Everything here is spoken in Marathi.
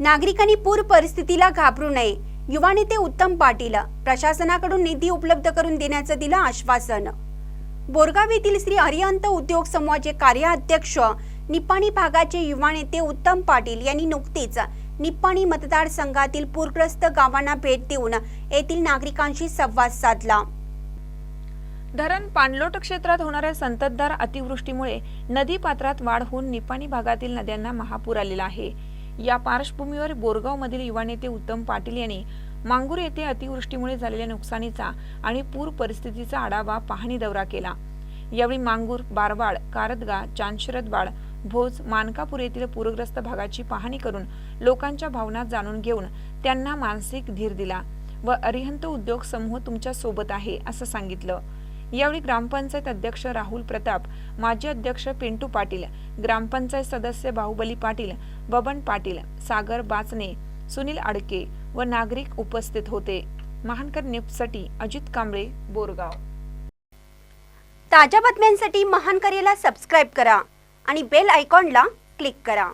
नागरिकांनी पूर परिस्थितीला घाबरू नये. युवा नेते उत्तम पाटील प्रशासनाकडून निधी उपलब्ध करून देण्याचं दिलं आश्वासन. बोरगाव येथील श्री हरिहंत उद्योग समूहाचे कार्याध्यक्ष निप्पाणी भागाचे युवा नेते उत्तम पाटील यांनी नुकतीच निप्पाणी मतदारसंघातील पूरग्रस्त गावांना भेट देऊन येथील नागरिकांशी संवाद साधला. धरण पाणलोट क्षेत्रात होणाऱ्या संततधार अतिवृष्टीमुळे नदी पात्रात वाढ होऊन निपाणी भागातील नद्यांना महापूर आलेला आहे. या पार्श्वभूमीवर बोरगावमधील युवा नेते उत्तम पाटील यांनी मांगूर येथे अतिवृष्टीमुळे झालेल्या नुकसानीचा आणि पूर परिस्थितीचा आढावा पाहणी दौरा केला. यावेळी मांगूर बारवाड कारदगा चांदशरदवाड भोज मानकापूर येथील पूरग्रस्त भागाची पाहणी करून लोकांच्या भावना जाणून घेऊन त्यांना मानसिक धीर दिला व अरिहंत उद्योग समूह तुमच्यासोबत आहे असं सांगितलं. यावेळी ग्रामपंचायत अध्यक्ष राहुल प्रताप माजी अध्यक्ष पिंटू पाटील ग्रामपंचायत सदस्य बाहुबली पाटील बबन पाटील सागर बाचने सुनील आडके व नागरिक उपस्थित होते. महानकर न्यूजसाठी अजित कांबळे बोरगाव. ताज्या बातम्यांसाठी महानकरेला सबस्क्राईब करा आणि बेल आयकॉनला क्लिक करा.